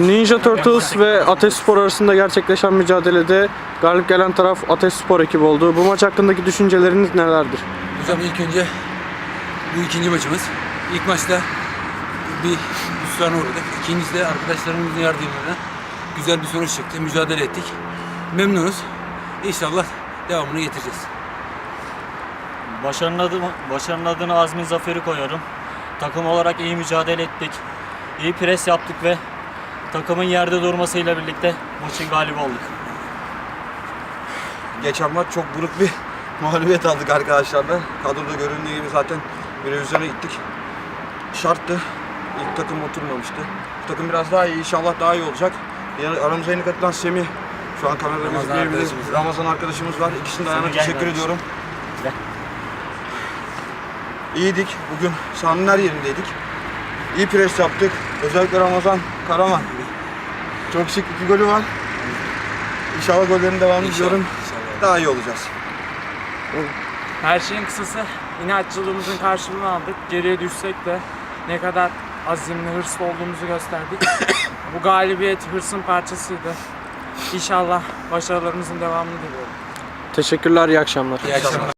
Ninja Turtles ve Ateş Spor arasında gerçekleşen mücadelede galip gelen taraf Ateş Spor ekibi oldu. Bu maç hakkındaki düşünceleriniz nelerdir? Hocam ilk önce bu ikinci maçımız. İlk maçta bir hüsrana uğradık. İkincisi de arkadaşlarımızın yardımıyla güzel bir sonuç çıktı. Mücadele ettik. Memnunuz. İnşallah devamını getireceğiz. Başarının, adı, başarının adını Azmin Zafer'i koyuyorum. Takım olarak iyi mücadele ettik. İyi pres yaptık ve takımın yerde durmasıyla birlikte maçın galibi olduk. Geçen maç çok buruk bir mağlubiyet aldık arkadaşlarla. Kadroda göründüğü gibi zaten bir revizyona gittik. Şarttı. İlk takım oturmamıştı. Bu takım biraz daha iyi. İnşallah daha iyi olacak. Yani aramıza yeni katılan Semih. Şu an kamerada gözükmeyebilir. Ramazan arkadaşımız var. İkisinin de ayağına gel teşekkür kardeşim. ediyorum. Gel. İyiydik. Bugün sahanın her yerindeydik. İyi pres yaptık. Özellikle Ramazan Karaman. Çok şık iki golü var. İnşallah gollerin devamını İnşallah, diliyorum. Daha iyi olacağız. Her şeyin kısası inatçılığımızın karşılığını aldık. Geriye düşsek de ne kadar azimli, hırslı olduğumuzu gösterdik. Bu galibiyet hırsın parçasıydı. İnşallah başarılarımızın devamını diliyorum. Teşekkürler, iyi akşamlar. İyi akşamlar.